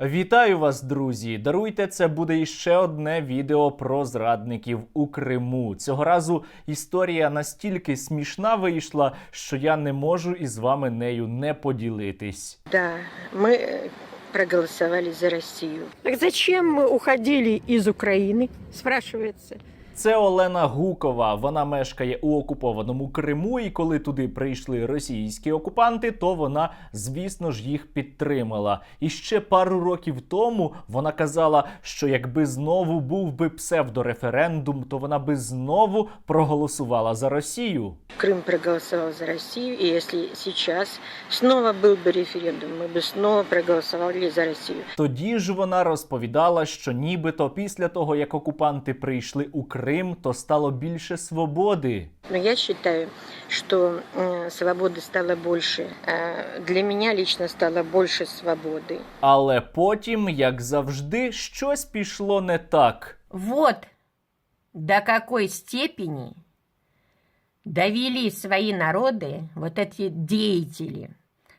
Вітаю вас, друзі! Даруйте, це буде іще одне відео про зрадників у Криму. Цього разу історія настільки смішна вийшла, що я не можу із вами нею не поділитись. Да, мы э, проголосовали за Россию. Так зачем мы уходили из Украины, спрашивается. Це Олена Гукова. Вона мешкає у окупованому Криму. І коли туди прийшли російські окупанти, то вона, звісно ж, їх підтримала. І ще пару років тому вона казала, що якби знову був би псевдореферендум, то вона би знову проголосувала за Росію. Крым проголосовал за Россию, и если сейчас снова был бы референдум, мы бы снова проголосовали за Россию. Тоді ж вона розповідала, що нібито після того, як окупанти прийшли у Крим, то стало більше свободи. Но я считаю, что э, свободы стало больше. Э, для меня лично стало больше свободы. Але потім, як завжди, щось пішло не так. Вот до какой степени довели свои народы вот эти деятели,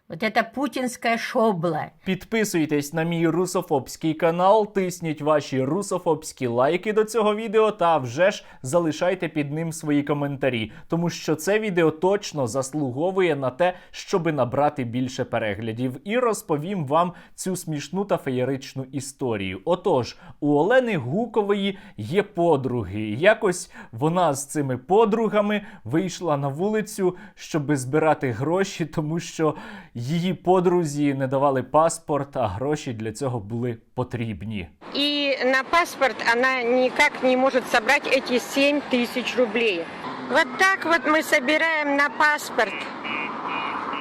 вот эта путинская шобла. Підписуйтесь на мій русофобський канал, тисніть ваші русофобські лайки до цього відео та вже ж залишайте під ним свої коментарі, тому що це відео точно заслуговує на те, щоби набрати більше переглядів. І розповім вам цю смішну та феєричну історію. Отож, у Олени Гукової є подруги. Якось вона з цими подругами вийшла на вулицю, щоби збирати гроші, тому що її подрузі не давали паспорт, а гроші для цього були потрібні. И на паспорт она никак не может собрать эти 7 тысяч рублей. Вот так вот мы собираем на паспорт.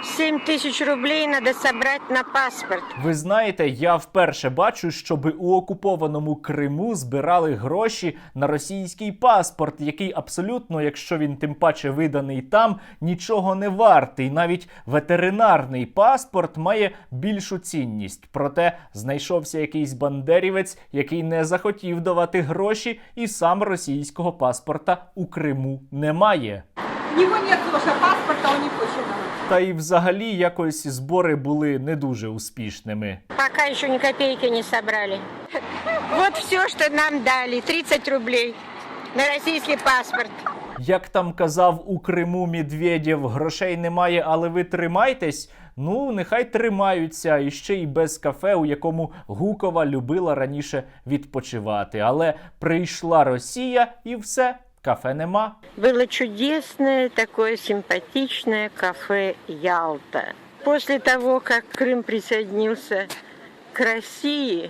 7 тысяч рублей надо собрать на паспорт. Ви знаєте, я вперше бачу, щоби у окупованому Криму збирали гроші на російський паспорт, який абсолютно, якщо він тим паче виданий там, нічого не вартий. Навіть ветеринарний паспорт має більшу цінність. Проте знайшовся якийсь бандерівець, який не захотів давати гроші, і сам російського паспорта у Криму немає. Него нет паспорта, он не хочет. Та й взагалі якось збори були не дуже успішними. Пока еще ни копейки не собрали. Вот все, что нам дали. 30 рублей на российский паспорт. Як там казав у Криму Медведєв, грошей немає, але ви тримайтесь. Ну, нехай тримаються і ще й без кафе, у якому Гукова любила раніше відпочивати. Але прийшла Росія і все, кафе нема. Было чудесное, такое симпатичное кафе «Ялта». После того, как Крым присоединился к России,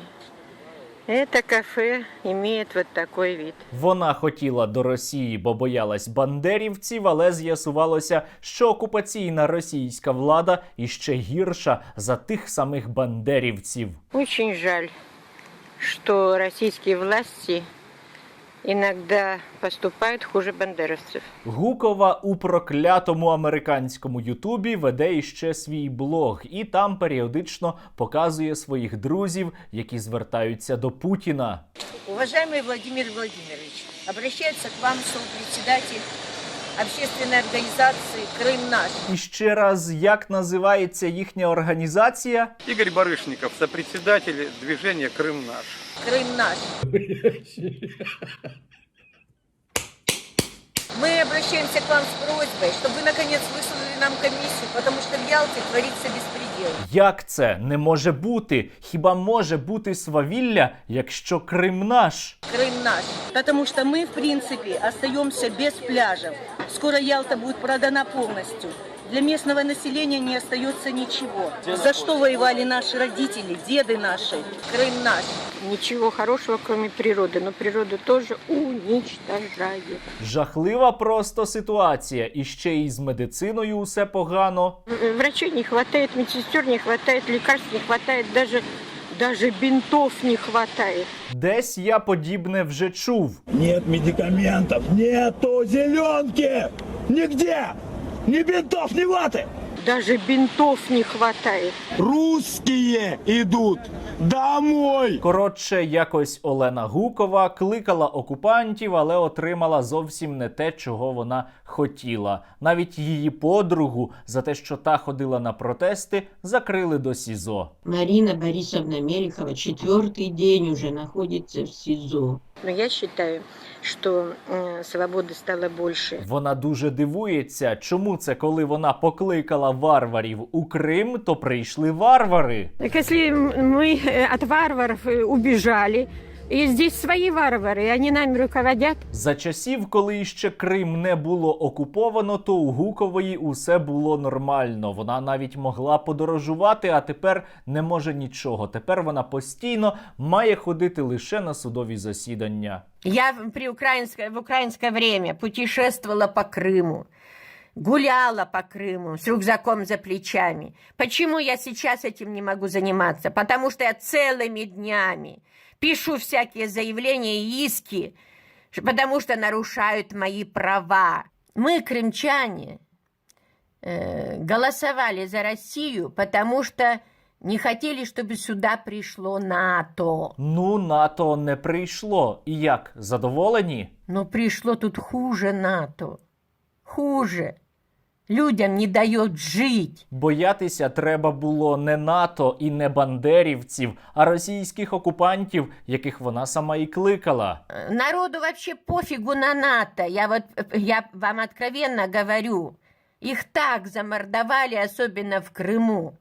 это кафе имеет вот такой вид. Вона хотіла до Росії, бо боялась бандерівців, але з'ясувалося, що окупаційна російська влада іще гірша за тих самих бандерівців. Очень жаль, что российские власти иногда поступають хуже бандеровців. Гукова у проклятому американському Ютубі веде іще свій блог, і там періодично показує своїх друзів, які звертаються до Путіна. Уважаемый Владимир Владимирович, обращается к вам председатель общественной организации «Крым наш». І ще раз, як називається їхня організація? Игорь Барышников, сопредседатель движения «Крым наш». Крым наш. Мы обращаемся к вам с просьбой, чтобы вы наконец выслали нам комиссию, потому что в Ялте творится беспредел. Як це не може бути? Хіба може бути свавілля, якщо Крим наш? Крим наш. тому що ми в принципі остаємося без пляжів. Скоро Ялта буде продана полностью. Для местного населения не остается ничего. За что воевали наши родители, деды наши? Крым наш. Ничего хорошего, кроме природы, но природу тоже уничтожают. Жахлива просто ситуація, і ще й з медициною усе погано. В- Врачей не хватает, медсестер не хватает, лекарств не хватает, даже, даже бинтов не хватает. Десь я подібне вже чув. Нет медикаментов, нету зеленки! Нигде! Ни бинтов, ни ваты! Даже бинтов не хватает. Русские идут домой! Коротше, якось Олена Гукова кликала окупантів, але отримала зовсім не те, чого вона хотіла. Навіть її подругу за те, що та ходила на протести, закрили до СІЗО. Марина Борисовна Мелехова четвертый день уже находится в СИЗО. Но я считаю, что э, свободы стало больше. Вона дуже дивується, чому це, коли вона покликала варварів у Крим, то прийшли варвари. Так если м- мы э, от варваров э, убежали, и здесь свои варвары, и они нами руководят, За часів, коли іще Крим не було окуповано, то у Гукової усе було нормально. Вона навіть могла подорожувати, а тепер не може нічого. Тепер вона постійно має ходити лише на судові засідання. Я в- при украинское, в украинское время путешествовала по Крыму, гуляла по Крыму с рюкзаком за плечами. Почему я сейчас этим не могу заниматься? Потому что я целыми днями пишу всякие заявления и иски, ш- потому что нарушают мои права. Мы, крымчане, э, голосовали за Россию, потому что не хотели, чтобы сюда пришло НАТО. Ну, НАТО не прийшло. І як задоволені? Но пришло тут хуже НАТО. Хуже. Людям не дает жить. Боятися треба було не НАТО і не бандерівців, а російських окупантів, яких вона сама і кликала. Э, Народу вообще пофигу на НАТО. Я вот, э, я вам откровенно говорю. Их так замордовали, особенно в Крыму.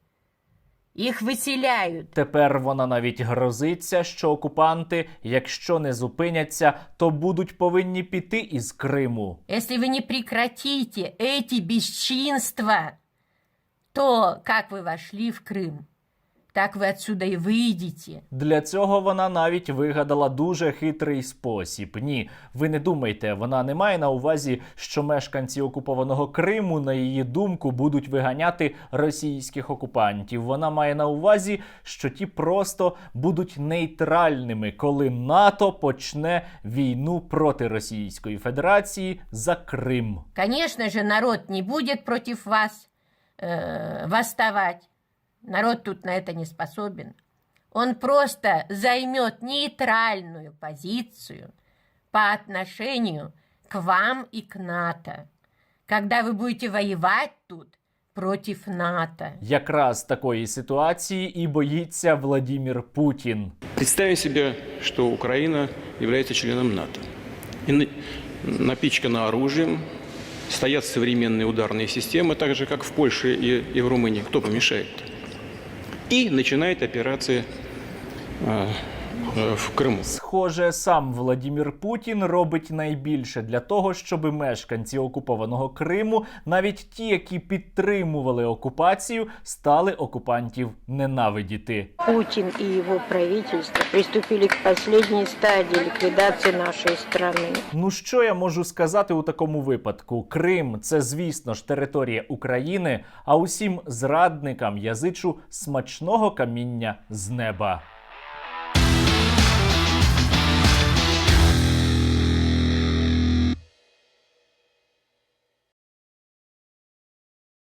Их выселяют. Тепер вона навіть грозиться, що окупанти, якщо не зупиняться, то будуть повинні піти із Криму. Если вы не прекратите эти бесчинства, то как вы вошли в Крым, так вы отсюда и выйдете. Для цього вона навіть вигадала дуже хитрий спосіб. Ні, ви не думайте, вона не має на увазі, що мешканці окупованого Криму, на її думку, будуть виганяти російських окупантів. Вона має на увазі, що ті просто будуть нейтральними, коли НАТО почне війну проти Російської Федерації за Крим. Конечно же, народ не будет против вас э, восставать. Народ тут на это не способен. Он просто займет нейтральную позицию по отношению к вам и к НАТО. Когда вы будете воевать тут против НАТО. Якраз такої ситуації і боїться Владімір Путін. Представим себе, что Украина является членом НАТО. И на- напичкана оружием, стоят современные ударные системы, так же, как в Польше и, и в Румынии. Кто помешает? И начинает операции в Крыму. Схоже, сам Владімір Путін робить найбільше для того, щоб мешканці окупованого Криму, навіть ті, які підтримували окупацію, стали окупантів ненавидіти. Путин и его правительство приступили к последней стадии ликвидации нашей страны. Ну що я можу сказати у такому випадку? Крим це, звісно ж, територія України, а усім зрадникам я зичу смачного каміння з неба.